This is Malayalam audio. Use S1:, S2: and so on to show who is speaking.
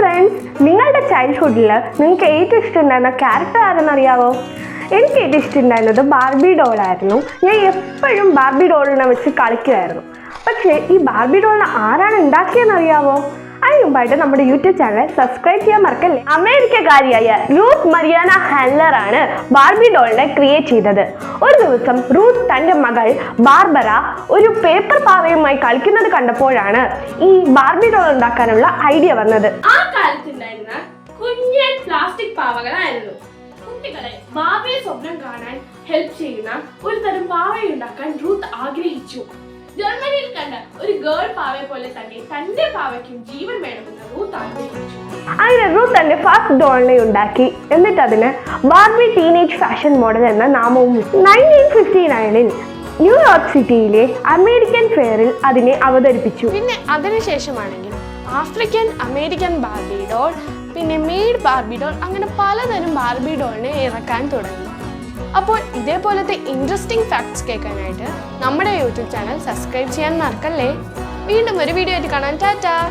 S1: ഫ്രണ്ട്സ് നിങ്ങളുടെ ചൈൽഡ്ഹുഡിൽ നിങ്ങൾക്ക് ഏറ്റവും ഇഷ്ടമുണ്ടായിരുന്ന ക്യാരക്ടർ ആരെന്നറിയാവോ? എനിക്ക് ഏറ്റവും ഇഷ്ടമുണ്ടായിരുന്നത് ബാർബി ഡോളായിരുന്നു ഞാൻ എപ്പോഴും ബാർബി ഡോളിനെ വെച്ച് കളിക്കുമായിരുന്നു പക്ഷേ ഈ ബാർബി ഡോളിനെ ആരാണ് ഉണ്ടാക്കിയെന്ന് അറിയാവോ അതിന് മുമ്പായിട്ട് നമ്മുടെ യൂട്യൂബ് ചാനൽ സബ്സ്ക്രൈബ് ചെയ്യാൻ മറക്കല്ലേ? അമേരിക്കക്കാരിയായ റൂത്ത് മരിയാന ആണ് ബാർബി ഡോളിനെ ക്രിയേറ്റ് ചെയ്തത്. ഒരു ദിവസം റൂത്ത് തന്റെ മകൾ ബാർബറ ഒരു പേപ്പർ പാവയുമായി കളിക്കുന്നത് കണ്ടപ്പോഴാണ് ഈ ബാർബി ഡോൾ ഉണ്ടാക്കാനുള്ള ഐഡിയ വന്നത്.
S2: ആ കാലത്തുണ്ടായിരുന്ന കുഞ്ഞൻ പ്ലാസ്റ്റിക് പാവകളായിരുന്നു. കുട്ടികളെ ഭാവിയെ സ്വപ്നം കാണാൻ ഹെൽപ്പ് ചെയ്യുന്ന ഒരു തരം പാവയുണ്ടാക്കാൻ റൂത്ത് ആഗ്രഹിച്ചു. ജർമ്മനിയിൽ കണ്ട ഒരു ഗേൾ പാവയെ പോലെ തന്നെ തന്റെ പാവയ്ക്കും ജീവൻ വേണമെന്ന് റൂത്ത് ആഗ്രഹിച്ചു.
S1: അങ്ങനെ റൂത്ത് തന്റെ ഫസ്റ്റ് ഡോളിനെ ഉണ്ടാക്കി. എന്നിട്ട് അതിന് ബാർബി ടീനേജ് ഫാഷൻ മോഡൽ എന്ന നാമവും നയന്റീൻ ഫിഫ്റ്റി നയനിൽ ന്യൂയോർക്ക് സിറ്റിയിലെ അമേരിക്കൻ ഫെയറിൽ അതിനെ അവതരിപ്പിച്ചു.
S3: പിന്നെ അതിനുശേഷമാണെങ്കിൽ ആഫ്രിക്കൻ അമേരിക്കൻ ബാർബി ഡോൾ പിന്നെ മെയ്ഡ് ബാർബി ഡോൾ അങ്ങനെ പലതരം ബാർബി ഡോളിനെ ഇറക്കാൻ തുടങ്ങി. അപ്പോൾ ഇതേപോലത്തെ ഇൻട്രസ്റ്റിംഗ് ഫാക്ട്സ് കേൾക്കാനായിട്ട് നമ്മുടെ യൂട്യൂബ് ചാനൽ സബ്സ്ക്രൈബ് ചെയ്യാൻ മറക്കല്ലേ? വീണ്ടും ഒരു വീഡിയോ ആയിട്ട് കാണാൻ ടാറ്റാ!